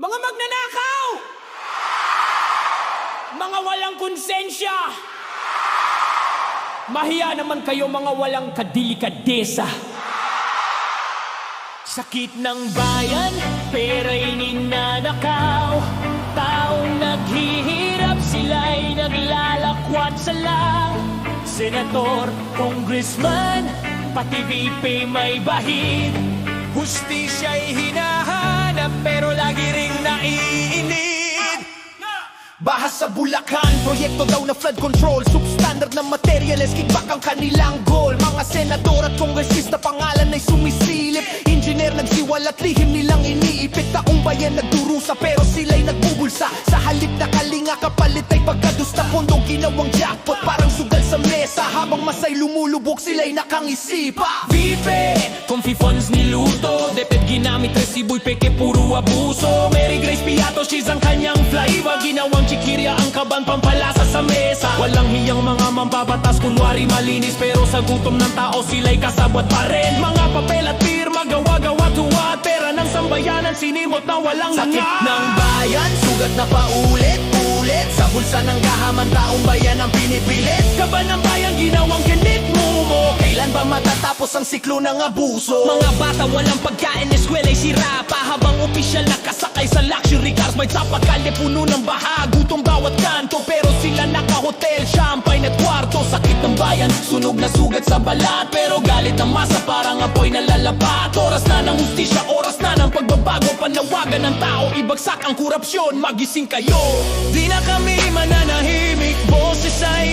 Mga magnanakaw! Mga walang konsensya! Mahiya naman kayo mga walang kadilikadesa. Sakit ng bayan, pera'y ninanakaw Taong naghihirap, sila'y naglalakwat sa lang Senator, congressman, pati VP may bahid Hustisya'y hinahanap pero lagi ring naiinid Bahas sa Bulacan, proyekto daw na flood control. Substandard na materials, kickback ang kanilang goal. Mga senador at kongresista, pangalan ay sumisilip. Engineer nagsiwalat, lihim nilang iniipit. Taong bayan nagdurusa, pero sila'y nagbubulsa. Sa halip na kalinga, kapalit ay pagkadusta. Pondo ginawang jackpot, parang sugal sa mesa. Habang masay lumulubog, sila'y nakangisipa Vive! Comfy funds niluto Deped ginamit resibo'y peke puro abuso. Mary Grace Piato, she's ang kanyang flavor. Ginawang chikirya ang kaban pampalasa sa mesa. Walang hiyang mga mambabatas kunwari malinis. Pero sa gutom ng tao sila'y kasabwat pa rin. Mga papel at pirma, gawa-gawa tuwa Pera ng sambayanan, sinimot na walang Sakit langa ng bayan, sugat na paulit-ulit Sa bulsa ng gahaman, taong bayan ang pinipilit. Kaban ng bayan, ginawang kinit mo mo. Kailan ba matatapos ang siklo ng abuso? Mga bata walang pagkain, eskwela'y sira pa Habang opisyal nakasakay sa luxury cars May sapat kalye puno ng baha. Gutom bawat kanto Pero sila naka-hotel. Champagne at kwarto Sakit ng bayan, sunog na sugat sa balat Pero galit ng masa. Parang apoy na lalapat. Oras na ng hustisya, oras na ng pagbabago. Panawagan ng tao, ibagsak ang korupsyon. Magising kayo. Di na kami mananahimik. Boses ay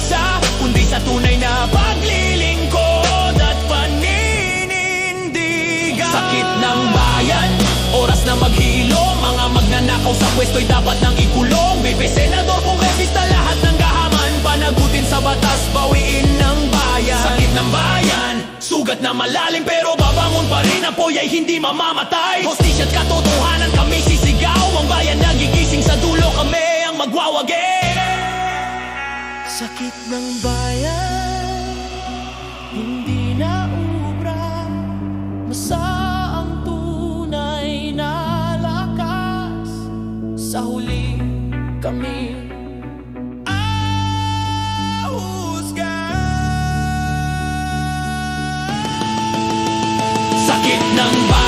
bulsa Kundi sa tunay na paglilingkod At paninindigan. Sakit ng bayan Oras na maghilo. Mga magnanakaw sa pwesto'y dapat nang ikulong. Bibe senador, kongresista lahat ng gahaman. Panagutin sa batas, bawiin ng bayan. Sakit ng bayan Sugat na malalim pero babangon pa rin. Apoy ay hindi mamamatay. Hostisya at katotohanan ng bayan. Hindi na ubra Masa ang tunay na lakas. Sa huli kami Sakit ng bayan